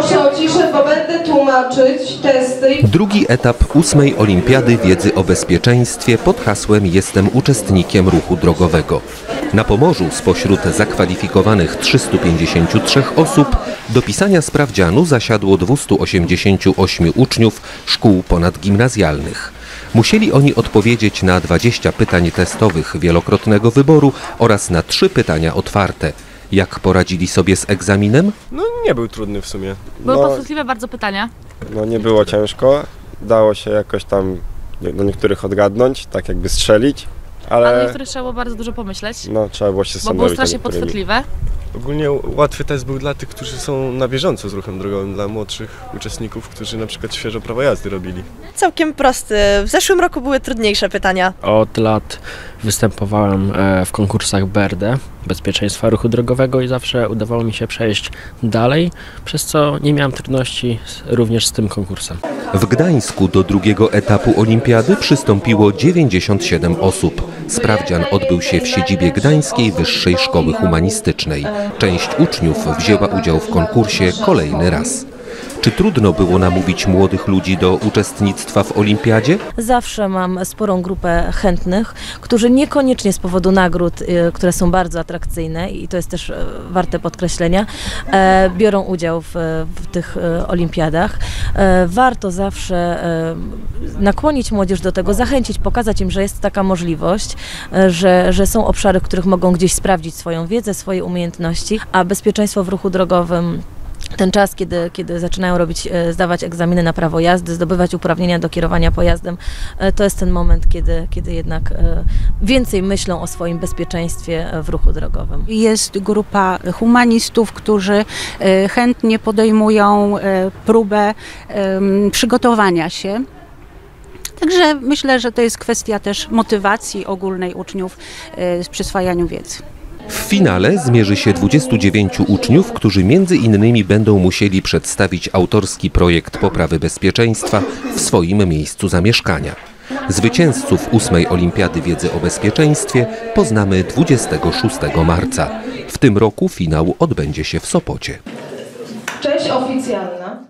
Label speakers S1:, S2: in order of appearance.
S1: Proszę o ciszę, bo będę tłumaczyć testy.
S2: Drugi etap ósmej Olimpiady Wiedzy o Bezpieczeństwie pod hasłem Jestem uczestnikiem ruchu drogowego. Na Pomorzu spośród zakwalifikowanych 353 osób do pisania sprawdzianu zasiadło 288 uczniów szkół ponadgimnazjalnych. Musieli oni odpowiedzieć na 20 pytań testowych wielokrotnego wyboru oraz na trzy pytania otwarte. Jak poradzili sobie z egzaminem?
S3: No nie był trudny w sumie.
S4: Były
S5: No.
S4: podchwytliwe bardzo pytania.
S5: No nie było ciężko, dało się jakoś tam do niektórych odgadnąć, tak jakby strzelić,
S4: Ale
S5: ale
S4: niektórych trzeba było bardzo dużo pomyśleć,
S5: no trzeba było się
S4: bo
S5: zastanowić.
S4: było strasznie podchwytliwe.
S3: Ogólnie łatwy test był dla tych, którzy są na bieżąco z ruchem drogowym, dla młodszych uczestników, którzy na przykład świeżo prawo jazdy robili.
S6: Całkiem prosty. W zeszłym roku były trudniejsze pytania.
S7: Od lat występowałem e, w konkursach BRD, bezpieczeństwa ruchu drogowego i zawsze udawało mi się przejść dalej, przez co nie miałem trudności również z tym konkursem.
S2: W Gdańsku do drugiego etapu olimpiady przystąpiło 97 osób. Sprawdzian odbył się w siedzibie Gdańskiej Wyższej Szkoły Humanistycznej. Część uczniów wzięła udział w konkursie kolejny raz. Czy trudno było namówić młodych ludzi do uczestnictwa w olimpiadzie?
S8: Zawsze mam sporą grupę chętnych, którzy niekoniecznie z powodu nagród, y, które są bardzo atrakcyjne i to jest też e, warte podkreślenia, e, biorą udział w, w tych e, olimpiadach. Warto zawsze nakłonić młodzież do tego, zachęcić, pokazać im, że jest taka możliwość, że, że są obszary, w których mogą gdzieś sprawdzić swoją wiedzę, swoje umiejętności, a bezpieczeństwo w ruchu drogowym ten czas, kiedy, kiedy zaczynają robić, e, zdawać egzaminy na prawo jazdy, zdobywać uprawnienia do kierowania pojazdem, e, to jest ten moment, kiedy, kiedy jednak e, więcej myślą o swoim bezpieczeństwie w ruchu drogowym.
S9: Jest grupa humanistów, którzy chętnie podejmują próbę przygotowania się. Także myślę, że to jest kwestia też motywacji ogólnej uczniów w przyswajaniu wiedzy.
S2: Finale zmierzy się 29 uczniów, którzy między innymi będą musieli przedstawić autorski projekt poprawy bezpieczeństwa w swoim miejscu zamieszkania. Zwycięzców ósmej Olimpiady Wiedzy o Bezpieczeństwie poznamy 26 marca. W tym roku finał odbędzie się w Sopocie.
S1: Cześć oficjalna.